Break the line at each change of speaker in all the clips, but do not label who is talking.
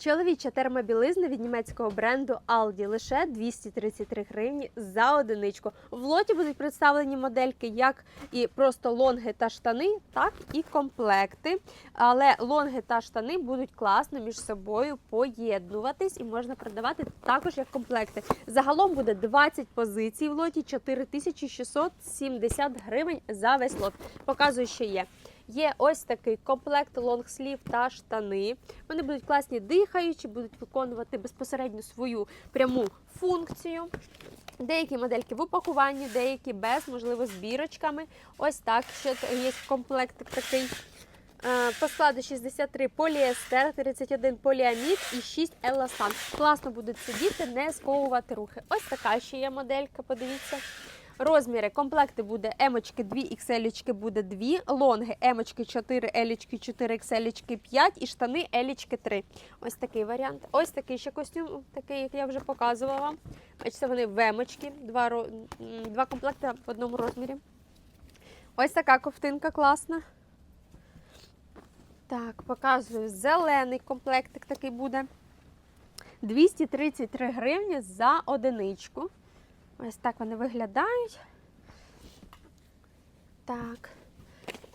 Чоловіча термобілизна від німецького бренду Aldi лише 233 гривні за одиничку. В лоті будуть представлені модельки як і просто лонги та штани, так і комплекти. Але лонги та штани будуть класно між собою поєднуватись і можна продавати також як комплекти. Загалом буде 20 позицій в лоті, 4670 гривень за весь лот. Показую, що є. Є ось такий комплект лонгслів та штани. Вони будуть класні дихаючі, будуть виконувати безпосередньо свою пряму функцію. Деякі модельки в упакуванні, деякі без, можливо, з бірочками. Ось так. Т- є комплектик такий. Е, По складу 63 поліестер, 31 поліамід і 6 еластан. Класно будуть сидіти, не сковувати рухи. Ось така ще є моделька, подивіться. Розміри комплекти буде емочки 2, XL буде 2, лонги емочки 4, елічки 4, XL 5 і штани елічки 3. Ось такий варіант. Ось такий ще костюм, такий, як я вже показувала вам. Бачите, вони в емочки, два, два комплекти в одному розмірі. Ось така ковтинка класна. Так, показую зелений комплектик такий буде. 233 гривні за одиничку. Ось так вони виглядають. Так.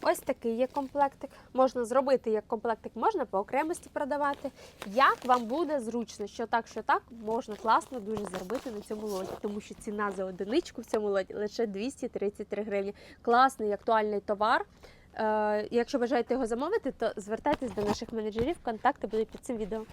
Ось такий є комплектик. Можна зробити як комплектик, можна по окремості продавати. Як вам буде зручно, що так, що так, можна класно дуже заробити на цьому лоті, тому що ціна за одиничку в цьому лоті лише 233 гривні. Класний актуальний товар. Е, якщо бажаєте його замовити, то звертайтесь до наших менеджерів, контакти будуть під цим відео.